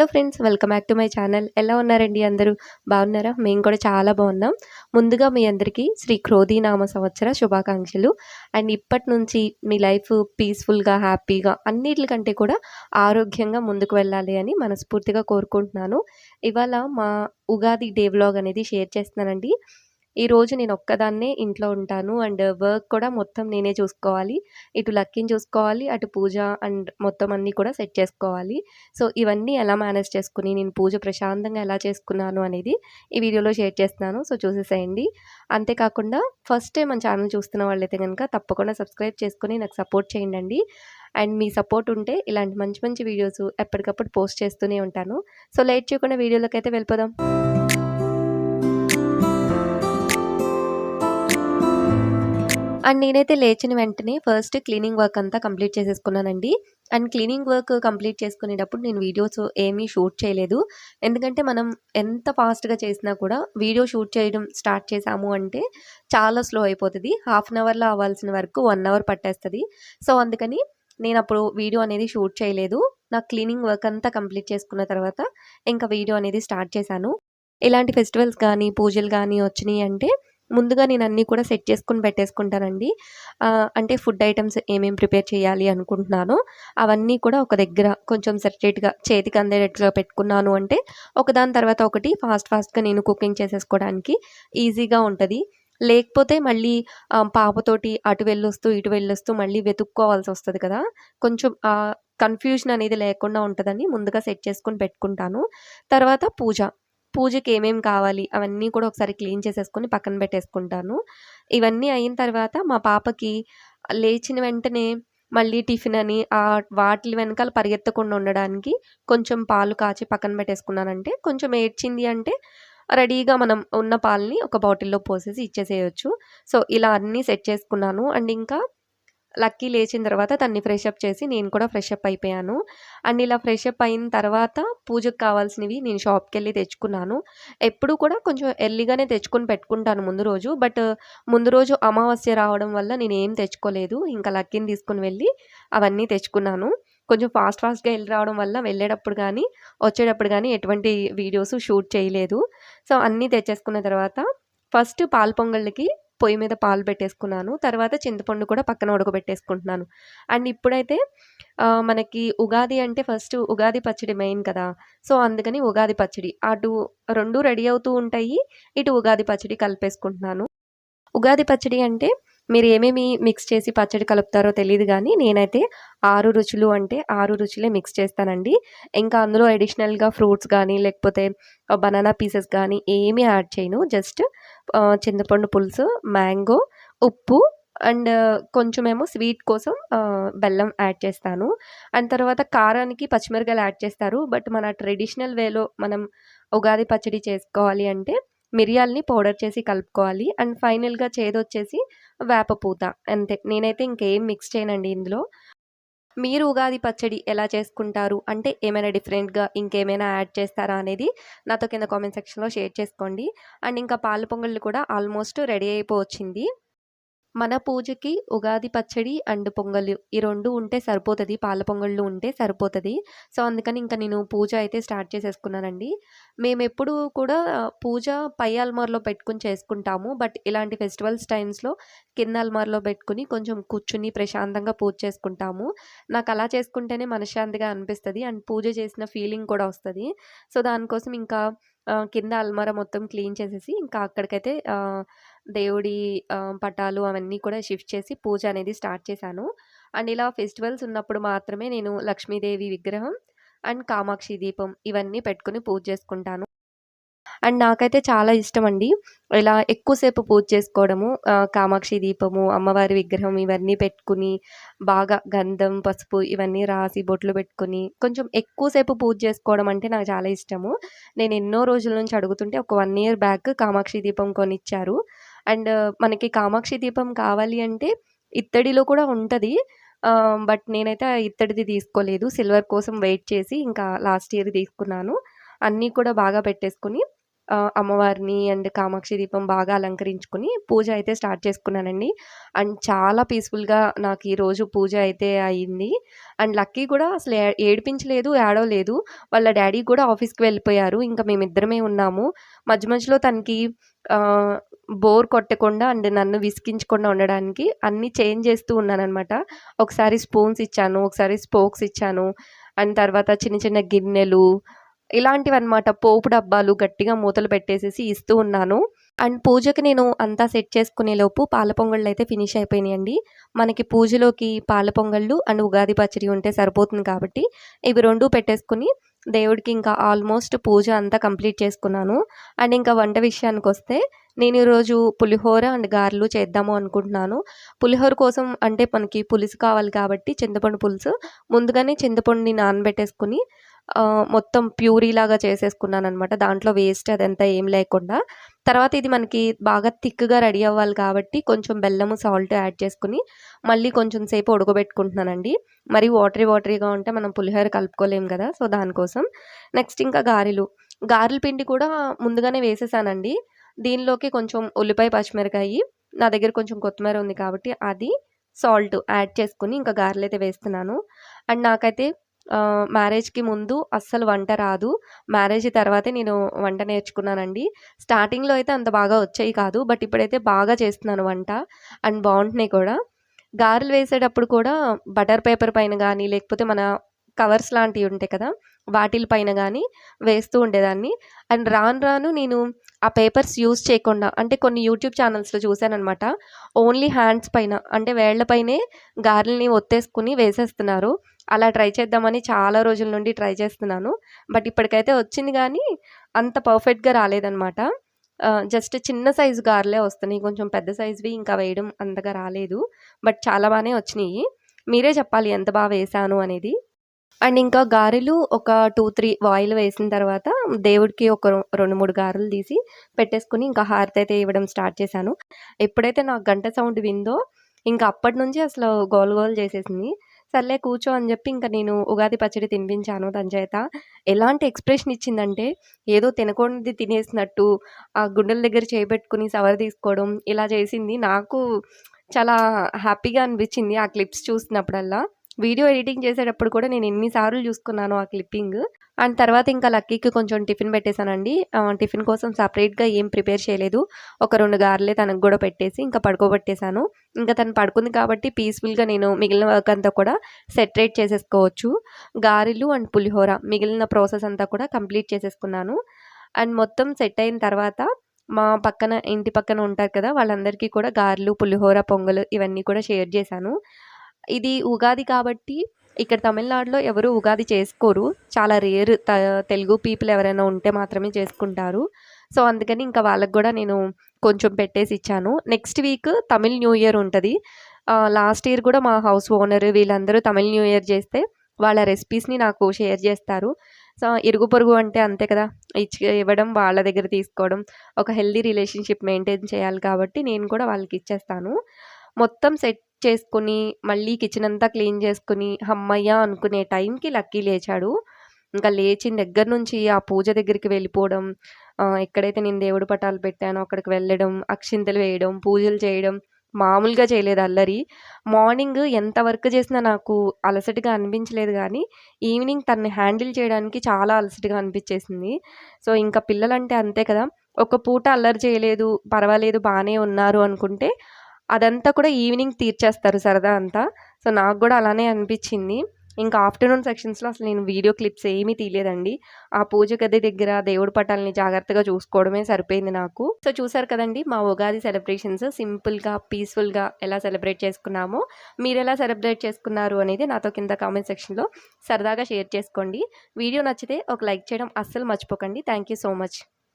Hello friends welcome back to my channel. ఎలా ఉన్నారండి అందరూ? బాగున్నారా? మేము కూడా చాలా బాగున్నాం. ముందుగా మీ అందరికీ శ్రీ క్రోధీ నామ సంవత్సర శుభాకాంక్షలు. అండ్ ఇప్పటి నుంచి మీ లైఫ్ పీస్ఫుల్గా హ్యాపీగా అన్నిటికంటే కూడా ఆరోగ్యంగా ముందుకు వెళ్ళాలి అని మనస్ఫూర్తిగా కోరుకుంటున్నాను. ఇవాళ మా ఉగాది డే వ్లాగ్ అనేది షేర్ చేస్తున్నానండి. ఈరోజు నేను ఒక్కదాన్నే ఇంట్లో ఉంటాను. అండ్ వర్క్ కూడా మొత్తం నేనే చూసుకోవాలి. ఇటు లక్కీని చూసుకోవాలి అటు పూజ అండ్ మొత్తం అన్నీ కూడా సెట్ చేసుకోవాలి. సో ఇవన్నీ ఎలా మేనేజ్ చేసుకుని నేను పూజ ప్రశాంతంగా ఎలా చేసుకున్నాను అనేది ఈ వీడియోలో షేర్ చేస్తున్నాను. సో చూసేసేయండి. అంతేకాకుండా ఫస్ట్ టైం మన ఛానల్ చూస్తున్న వాళ్ళైతే కనుక తప్పకుండా సబ్స్క్రైబ్ చేసుకుని నాకు సపోర్ట్ చేయండి అండ్ మీ సపోర్ట్ ఉంటే ఇలాంటి మంచి మంచి వీడియోస్ ఎప్పటికప్పుడు పోస్ట్ చేస్తూనే ఉంటాను. సో లేట్ చేయకుండా వీడియోలోకి అయితే వెళ్ళిపోదాం. అండ్ నేనైతే లేచిన వెంటనే ఫస్ట్ క్లీనింగ్ వర్క్ అంతా కంప్లీట్ చేసేసుకున్నానండి. అండ్ క్లీనింగ్ వర్క్ కంప్లీట్ చేసుకునేటప్పుడు నేను వీడియోస్ ఏమీ షూట్ చేయలేదు. ఎందుకంటే మనం ఎంత ఫాస్ట్గా చేసినా కూడా వీడియో షూట్ చేయడం స్టార్ట్ చేసాము అంటే చాలా స్లో అయిపోతుంది. హాఫ్ అన్ అవర్లో అవ్వాల్సిన వరకు వన్ అవర్ పట్టేస్తుంది. సో అందుకని నేను అప్పుడు వీడియో అనేది షూట్ చేయలేదు. నా క్లీనింగ్ వర్క్ అంతా కంప్లీట్ చేసుకున్న తర్వాత ఇంకా వీడియో అనేది స్టార్ట్ చేశాను. ఇలాంటి ఫెస్టివల్స్ కానీ పూజలు కానీ వచ్చినాయి అంటే ముందుగా నేను అన్నీ కూడా సెట్ చేసుకుని పెట్టేసుకుంటానండి. అంటే ఫుడ్ ఐటమ్స్ ఏమేమి ప్రిపేర్ చేయాలి అనుకుంటున్నానో అవన్నీ కూడా ఒక దగ్గర కొంచెం సెపరేట్గా చేతికి అందేటట్టుగా పెట్టుకున్నాను అంటే ఒకదాని తర్వాత ఒకటి ఫాస్ట్ ఫాస్ట్గా నేను కుకింగ్ చేసేసుకోవడానికి ఈజీగా ఉంటుంది. లేకపోతే మళ్ళీ పాపతోటి అటు వెళ్ళొస్తూ ఇటు వెళ్ళొస్తూ మళ్ళీ వెతుక్కోవాల్సి వస్తుంది కదా. కొంచెం కన్ఫ్యూజన్ అనేది లేకుండా ఉంటుందని ముందుగా సెట్ చేసుకొని పెట్టుకుంటాను. తర్వాత పూజ. పూజకి ఏమేమి కావాలి అవన్నీ కూడా ఒకసారి క్లీన్ చేసేసుకొని పక్కన పెట్టేసుకుంటాను. ఇవన్నీ అయిన తర్వాత మా పాపకి లేచిన వెంటనే మళ్ళీ టిఫిన్ అని ఆ వాటి వెనకాల పరిగెత్తకుండా ఉండడానికి కొంచెం పాలు కాచి పక్కన పెట్టేసుకున్నానంటే కొంచెం ఏడ్చింది అంటే రెడీగా మనం ఉన్న పాలని ఒక బాటిల్లో పోసేసి ఇచ్చేసేయచ్చు. సో ఇలా అన్నీ సెట్ చేసుకున్నాను. అండ్ ఇంకా లక్కీ లేచిన తర్వాత తన్ని ఫ్రెష్ అప్ చేసి నేను కూడా ఫ్రెష్ అప్ అయిపోయాను. అండ్ ఇలా ఫ్రెష్ అప్ అయిన తర్వాత పూజకు కావాల్సినవి నేను షాప్కి వెళ్ళి తెచ్చుకున్నాను. ఎప్పుడు కూడా కొంచెం ఎర్లీగానే తెచ్చుకొని పెట్టుకుంటాను ముందు రోజు. బట్ ముందు రోజు అమావాస్య రావడం వల్ల నేను ఏం తెచ్చుకోలేదు. ఇంకా లక్కీని తీసుకుని వెళ్ళి అవన్నీ తెచ్చుకున్నాను. కొంచెం ఫాస్ట్ ఫాస్ట్గా వెళ్ళి రావడం వల్ల వెళ్ళేటప్పుడు కానీ వచ్చేటప్పుడు కానీ ఎటువంటి వీడియోస్ షూట్ చేయలేదు. సో అన్నీ తెచ్చేసుకున్న తర్వాత ఫస్ట్ పాల్ పొంగళ్ళకి పొయ్యి మీద పాలు పెట్టేసుకున్నాను. తర్వాత చింతపండు కూడా పక్కన ఉడకబెట్టేసుకుంటున్నాను. అండ్ ఇప్పుడైతే మనకి ఉగాది అంటే ఫస్ట్ ఉగాది పచ్చడి మెయిన్ కదా. సో అందుకని ఉగాది పచ్చడి. అటు రెండు రెడీ అవుతూ ఉంటాయి. ఇటు ఉగాది పచ్చడి కలిపేసుకుంటున్నాను. ఉగాది పచ్చడి అంటే మీరు ఏమేమి మిక్స్ చేసి పచ్చడి కలుపుతారో తెలియదు కానీ నేనైతే ఆరు రుచులు అంటే ఆరు రుచులే మిక్స్ చేస్తానండి. ఇంకా అందులో అడిషనల్గా ఫ్రూట్స్ కానీ లేకపోతే బనానా పీసెస్ కానీ ఏమీ యాడ్ చేయను. జస్ట్ చింతపండు పులుసు మ్యాంగో ఉప్పు అండ్ కొంచెమేమో స్వీట్ కోసం బెల్లం యాడ్ చేస్తాను. అండ్ తర్వాత కారానికి పచ్చిమిరకాయలు యాడ్ చేస్తారు. బట్ మన ట్రెడిషనల్ వేలో మనం ఉగాది పచ్చడి చేసుకోవాలి అంటే మిరియాలని పౌడర్ చేసి కలుపుకోవాలి. అండ్ ఫైనల్గా చేదొచ్చేసి వేపపూత అంతే. నేనైతే ఇంకేం మిక్స్ చేయనండి ఇందులో. మీరు ఉగాది పచ్చడి ఎలా చేసుకుంటారు? అంటే ఏమైనా డిఫరెంట్గా ఇంకేమైనా యాడ్ చేస్తారా అనేది నాతో కింద కామెంట్ సెక్షన్లో షేర్ చేసుకోండి. అండ్ ఇంకా పాల పొంగళ్ళు కూడా ఆల్మోస్ట్ రెడీ అయిపోవచ్చింది. మన పూజకి ఉగాది పచ్చడి అండ్ పొంగల్ ఈ రెండు ఉంటే సరిపోతుంది పాల పొంగళ్ళు ఉంటే సరిపోతుంది. సో అందుకని ఇంకా నేను పూజ అయితే స్టార్ట్ చేసేసుకున్నానండి. మేము ఎప్పుడు కూడా పూజ పై అల్మార్లో పెట్టుకుని చేసుకుంటాము. బట్ ఇలాంటి ఫెస్టివల్స్ టైమ్స్లో కింద అల్మార్లో పెట్టుకుని కొంచెం కూర్చుని ప్రశాంతంగా పూజ చేసుకుంటాము. నాకు అలా చేసుకుంటేనే మనశ్శాంతిగా అనిపిస్తుంది అండ్ పూజ చేసిన ఫీలింగ్ కూడా వస్తుంది. సో దానికోసం ఇంకా కింద అల్మారా మొత్తం క్లీన్ చేసేసి ఇంకా అక్కడికైతే దేవుడి పటాలు అవన్నీ కూడా షిఫ్ట్ చేసి పూజ అనేది స్టార్ట్ చేశాను. అండ్ ఇలా ఫెస్టివల్స్ ఉన్నప్పుడు మాత్రమే నేను లక్ష్మీదేవి విగ్రహం అండ్ కామాక్షి దీపం ఇవన్నీ పెట్టుకుని పూజ చేసుకుంటాను. అండ్ నాకైతే చాలా ఇష్టం అండి ఇలా ఎక్కువసేపు పూజ చేసుకోవడము కామాక్షి దీపము అమ్మవారి విగ్రహం ఇవన్నీ పెట్టుకుని బాగా గంధం పసుపు ఇవన్నీ రాసి బొట్లు పెట్టుకుని కొంచెం ఎక్కువసేపు పూజ చేసుకోవడం అంటే నాకు చాలా ఇష్టము. నేను ఎన్నో రోజుల నుంచి అడుగుతుంటే ఒక వన్ ఇయర్ బ్యాక్ కామాక్షి దీపం కొనిచ్చారు. అండ్ మనకి కామాక్షి దీపం కావాలి అంటే ఇత్తడిలో కూడా ఉంటుంది. బట్ నేనైతే ఇత్తడిది తీసుకోలేదు. సిల్వర్ కోసం వెయిట్ చేసి ఇంకా లాస్ట్ ఇయర్ తీసుకున్నాను. అన్నీ కూడా బాగా పెట్టేసుకుని అమ్మవారిని అండ్ కామాక్షి దీపం బాగా అలంకరించుకొని పూజ అయితే స్టార్ట్ చేసుకున్నానండి. అండ్ చాలా పీస్‌ఫుల్‌గా నాకు ఈరోజు పూజ అయితే అయింది. అండ్ లక్కీ కూడా అసలు ఏడిపించలేదు, ఏడవలేదు. వాళ్ళ డాడీ కూడా ఆఫీస్‌కి వెళ్ళిపోయారు. ఇంకా మేమిద్దరమే ఉన్నాము. మధ్య మధ్యలో తనకి బోర్ కొట్టకుండా అండ్ నన్ను విసిగించకుండా ఉండడానికి అన్నీ చేంజ్ చేస్తూ ఉన్నానమాట ఒకసారి స్పూన్స్ ఇచ్చాను, ఒకసారి స్పోక్స్ ఇచ్చాను. అండ్ తర్వాత చిన్న చిన్న గిన్నెలు ఇలాంటివన్నమాట. పోపు డబ్బాలు గట్టిగా మూతలు పెట్టేసేసి ఇస్తూ ఉన్నాను. అండ్ పూజకి నేను అంతా సెట్ చేసుకునే లోపు పాల అయితే ఫినిష్ అయిపోయినాయండి. మనకి పూజలోకి పాల పొంగళ్ళు అండ్ ఉగాది పచ్చడి ఉంటే సరిపోతుంది కాబట్టి ఇవి రెండు పెట్టేసుకుని దేవుడికి ఇంకా ఆల్మోస్ట్ పూజ అంతా కంప్లీట్ చేసుకున్నాను. అండ్ ఇంకా వంట విషయానికి వస్తే నేను ఈరోజు పులిహోర అండ్ గారెలు చేద్దాము అనుకుంటున్నాను. పులిహోర కోసం అంటే మనకి పులుసు కావాలి కాబట్టి చింతపండు పులుసు ముందుగానే చింతపండుని నానబెట్టేసుకుని ఆహ్, మొత్తం ప్యూరీలాగా చేసేసుకున్నాననమాట. దాంట్లో వేస్ట్ అదంతా ఏం లేకుండా. తర్వాత ఇది మనకి బాగా థిక్‌గా రెడీ అవ్వాలి కాబట్టి కొంచెం బెల్లము, సాల్ట్ యాడ్ చేసుకుని మళ్ళీ కొంచెం సేపు ఉడకబెట్టుకుంటున్నానండి. మరి వాటరీ వాటరీగా ఉంటే మనం పులిహోర కలుపుకోలేం కదా! సో, దానికోసం. నెక్స్ట్ ఇంకా గారెలు. గారెల పిండి కూడా ముందుగానే వేసేసానండి. దీనిలోకి కొంచెం ఉల్లిపాయ, పచ్చిమిరకాయి నా దగ్గర కొంచెం కొత్తిమీర ఉంది కాబట్టి అది, సాల్ట్ యాడ్ చేసుకుని ఇంకా గారెలు అయితే వేస్తున్నాను. అండ్ నాకైతే మ్యారేజ్‌కి ముందు అస్సలు వంట రాదు. మ్యారేజ్ తర్వాతే నేను వంట నేర్చుకున్నానండి. స్టార్టింగ్‌లో అయితే అంత బాగా వచ్చాయి కాదు. బట్ ఇప్పుడైతే బాగా చేస్తున్నాను వంట. అండ్ బాగుంటున్నాయి కూడా. గారెలు వేసేటప్పుడు కూడా బటర్ పేపర్ పైన కానీ లేకపోతే మన కవర్స్ లాంటివి ఉంటాయి కదా! వాటిల పైన కానీ వేస్తూ ఉండేదాన్ని. అండ్ రాను రాను నేను ఆ పేపర్స్ యూజ్ చేయకుండా అంటే కొన్ని యూట్యూబ్ ఛానల్స్‌లో చూశానమాట ఓన్లీ హ్యాండ్స్ పైన అంటే వేళ్ళపైనే గారెల్ని ఒత్తేసుకుని వేసేస్తున్నారు. అలా ట్రై చేద్దామని చాలా రోజుల నుండి ట్రై చేస్తున్నాను. బట్ ఇప్పటికైతే వచ్చింది కానీ అంత పర్ఫెక్ట్‌గా రాలేదనమాట. జస్ట్ చిన్న సైజు గారెలే వస్తున్నాయి. కొంచెం పెద్ద సైజువి ఇంకా వేయడం అంతగా రాలేదు. బట్ చాలా బాగానే వచ్చినాయి మీరే చెప్పాలి ఎంత బాగా వేశాను అనేది. అండ్ ఇంకా గారెలు ఒక టూ త్రీ ఆయిల్ వేసిన తర్వాత దేవుడికి ఒక 2, 3 గారెలు తీసి పెట్టేసుకొని ఇంకా హారతయితే ఇవ్వడం స్టార్ట్ చేశాను. ఎప్పుడైతే నాకు గంట సౌండ్ విందో ఇంక అప్పటినుంచి అసలు గోల్ గోల్ చేసేసింది. సర్లే కూర్చో అని చెప్పి ఇంకా నేను ఉగాది పచ్చడి తినిపించాను తన చేత. ఎలాంటి ఎక్స్‌ప్రెషన్ ఇచ్చిందంటే ఏదో తినకూడనిది తినేసినట్టు ఆ గుండెల దగ్గర చేయి పెట్టుకొని సవర తీసుకోవడం ఇలా చేసింది. నాకు చాలా హ్యాపీగా అనిపించింది ఆ క్లిప్స్ చూసినప్పుడల్లా. వీడియో ఎడిటింగ్ చేసేటప్పుడు కూడా నేను ఎన్నిసార్లు చూసుకున్నాను ఆ క్లిప్పింగ్. అండ్ తర్వాత ఇంకా లక్కీకి కొంచెం టిఫిన్ పెట్టేసానండి. టిఫిన్ కోసం సపరేట్గా ఏం ప్రిపేర్ చేయలేదు. ఒక రెండు గారెలే తనకు కూడా పెట్టేసి ఇంకా పడుకోబెట్టేశాను ఇంకా తను పడుకుంది కాబట్టి పీస్‌ఫుల్‌గా నేను మిగిలిన వర్క్ అంతా కూడా సెటరేట్ చేసేసుకోవచ్చు. గారెలు అండ్ పులిహోర మిగిలిన ప్రాసెస్ అంతా కూడా కంప్లీట్ చేసేసుకున్నాను. అండ్ మొత్తం సెట్ అయిన తర్వాత మా పక్కన ఇంటి పక్కన ఉంటారు కదా! వాళ్ళందరికీ కూడా గారెలు, పులిహోర, పొంగలు ఇవన్నీ కూడా షేర్ చేశాను. ఇది ఉగాది కాబట్టి ఇక్కడ తమిళనాడులో ఎవరు ఉగాది చేసుకోరు. చాలా రేర్ త తెలుగు పీపుల్ ఎవరైనా ఉంటే మాత్రమే చేసుకుంటారు. సో, అందుకని ఇంకా వాళ్ళకి కూడా నేను కొంచెం పెట్టేసి ఇచ్చాను. Next week Tamil new year ఉంటుంది లాస్ట్ ఇయర్ కూడా మా హౌస్ ఓనర్ వీళ్ళందరూ తమిళ్ న్యూ ఇయర్ చేస్తే వాళ్ళ రెసిపీస్‌ని నాకు షేర్ చేస్తారు. సో, ఇరుగు పొరుగు అంటే అంతే కదా! ఇచ్చి ఇవ్వడం, వాళ్ళ దగ్గర తీసుకోవడం ఒక హెల్దీ రిలేషన్‌షిప్ మెయింటైన్ చేయాలి కాబట్టి నేను కూడా వాళ్ళకి ఇచ్చేస్తాను. మొత్తం సెట్ చేసుకొని మళ్ళీ కిచెన్ అంతా క్లీన్ చేసుకుని హమ్మయ్య! అనుకునే టైంకి లక్కీ లేచాడు. ఇంకా లేచిన దగ్గర నుంచి ఆ పూజ దగ్గరికి వెళ్ళిపోవడం, ఎక్కడైతే నేను దేవుడి పటాలు పెట్టానో అక్కడికి వెళ్ళడం, అక్షింతలు వేయడం, పూజలు చేయడం మామూలుగా చేయలేదు అల్లరి. మార్నింగ్ ఎంత వర్క్ చేసినా నాకు అలసటగా అనిపించలేదు కానీ ఈవినింగ్ తనని హ్యాండిల్ చేయడానికి చాలా అలసటగా అనిపించేసింది. సో, ఇంకా పిల్లలంటే అంతే కదా! ఒక పూట అల్లరి చేయలేదు, పర్వాలేదు బాగానే ఉన్నారు అనుకుంటే అదంతా కూడా ఈవినింగ్ తీర్చేస్తారు సరదా అంతా. సో, నాకు కూడా అలానే అనిపించింది. ఇంకా ఆఫ్టర్‌నూన్ సెక్షన్స్‌లో అసలు నేను వీడియో క్లిప్స్ ఏమీ తీయలేదండి. ఆ పూజ గది దగ్గర దేవుడి పటాల్ని జాగ్రత్తగా చూసుకోవడమే సరిపోయింది నాకు. సో, చూసారు కదండి మా ఉగాది సెలబ్రేషన్స్ సింపుల్‌గా, పీస్‌ఫుల్‌గా ఎలా సెలబ్రేట్ చేసుకున్నామో, మీరెలా సెలబ్రేట్ చేసుకున్నారు అనేది నాతో కింద కామెంట్ సెక్షన్‌లో సరదాగా షేర్ చేసుకోండి. వీడియో నచ్చితే ఒక లైక్ చేయడం అస్సలు మర్చిపోకండి. Thank you so much.